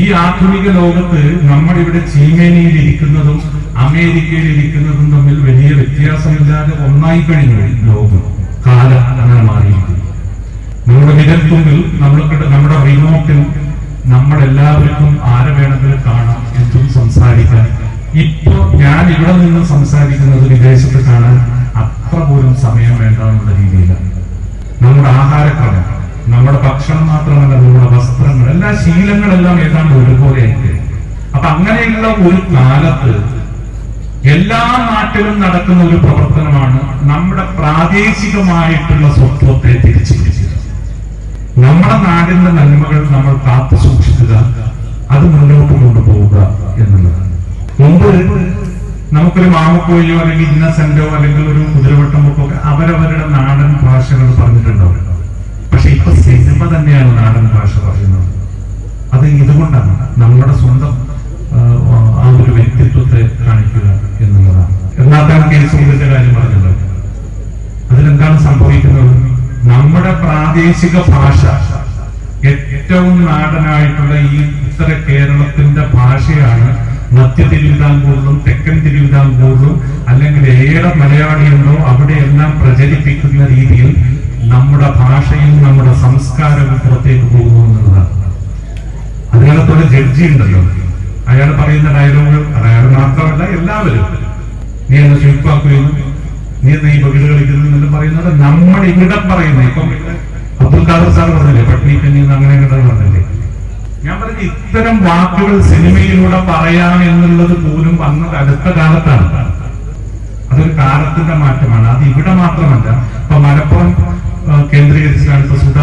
ഈ ആധുനിക ലോകത്ത് നമ്മൾ ഇവിടെ ചീമേനിയിൽ ഇരിക്കുന്നതും അമേരിക്കയിൽ ഇരിക്കുന്നതും തമ്മിൽ വലിയ വ്യത്യാസമില്ലാതെ ഒന്നായി കഴിഞ്ഞു ലോകം. കാലം അങ്ങനെ മാറിയിരിക്കുന്നു. നമ്മുടെ വിരൽത്തുമ്പിൽ നമ്മൾ നമ്മുടെ റിമോട്ടിൽ നമ്മളെല്ലാവർക്കും ആരെ വേണമെങ്കിലും കാണാം എന്തും സംസാരിക്കാം ഇപ്പോ ഞാൻ ഇവിടെ നിന്ന് സംസാരിക്കുന്നത് വിദേശത്ത് കാണാൻ അത്ര പോലും സമയം വേണ്ട എന്നുള്ള രീതിയിലാണ്. നമ്മുടെ ആഹാരക്രമം നമ്മുടെ ഭക്ഷണം മാത്രമല്ല നമ്മുടെ വസ്ത്രങ്ങൾ എല്ലാ ശീലങ്ങളെല്ലാം ഏതാണ്ട് ഒരുപോലെ അപ്പൊ അങ്ങനെയുള്ള ഒരു കാലത്ത് എല്ലാ നാട്ടിലും നടക്കുന്ന ഒരു പ്രവർത്തനമാണ് നമ്മുടെ പ്രാദേശികമായിട്ടുള്ള സ്വത്വത്തെ തിരിച്ചു പിടിക്കുക നമ്മുടെ നാടിന്റെ നന്മകൾ നമ്മൾ കാത്തു സൂക്ഷിക്കുക. അത് മുന്നോട്ട് കൊണ്ടുപോവുക എന്നുള്ളതാണ് മുമ്പ് നമുക്കൊരു മാമക്കോയോ അല്ലെങ്കിൽ ഇന്നസെന്റോ അല്ലെങ്കിൽ ഒരു കുതിരവട്ടം ഒക്കെ അവരവരുടെ നാടൻ ഭാഷകൾ പറഞ്ഞിട്ടുണ്ടാവും. നമ്മുടെ സ്വന്തം ആ, ഒരു വ്യക്തിത്വത്തെ കാണിക്കുക എന്നുള്ളതാണ്. എന്നാത്താണ് കേസ് ഇതിന്റെ കാര്യം പറഞ്ഞത് അതിലെന്താണ് സംഭവിക്കുന്നത്? നമ്മുടെ പ്രാദേശിക ഭാഷ ഏറ്റവും നാടനായിട്ടുള്ള ഈ ഉത്തര കേരളത്തിന്റെ ഭാഷയാണ് മധ്യ തിരുവിതാംകൂറിലും തെക്കൻ തിരുവിതാംകൂറിലും അല്ലെങ്കിൽ ഏറെ മലയാളിയുണ്ടോ അവിടെയെല്ലാം പ്രചരിപ്പിക്കുന്ന രീതിയിൽ നമ്മുടെ ഭാഷയും നമ്മുടെ സംസ്കാരവും പുറത്തേക്ക് പോകുന്നു. ജഡ്ജി ഉണ്ടല്ലോ അയാൾ പറയുന്ന ഡയലോഗുകൾ അത് അയാൾ മാത്രമല്ല എല്ലാവരും. നീ എന്ന് ചുരുപ്പാക്കുന്നു നീ എന്ന് ഈ പകിട് കളിക്കുന്നു എന്നെല്ലാം പറയുന്നത് നമ്മൾ ഇവിടെ പറയുന്നത്. ഇപ്പം അബ്ദുൽ ഖാദർ സാർ പറഞ്ഞില്ലേ പട്ടിണി കഞ്ഞി എന്ന് അങ്ങനെ പറഞ്ഞില്ലേ? ഞാൻ പറഞ്ഞ ഇത്തരം വാക്കുകൾ സിനിമയിലൂടെ പറയാം എന്നുള്ളത് പോലും വന്നത് അടുത്ത കാലത്താണ്. അതൊരു കാലത്തിന്റെ മാറ്റമാണ്. അത് ഇവിടെ മാത്രമല്ല ഇപ്പൊ മലപ്പുറം കേന്ദ്രീകരിച്ചാണ് ഇപ്പൊ സുഡാനി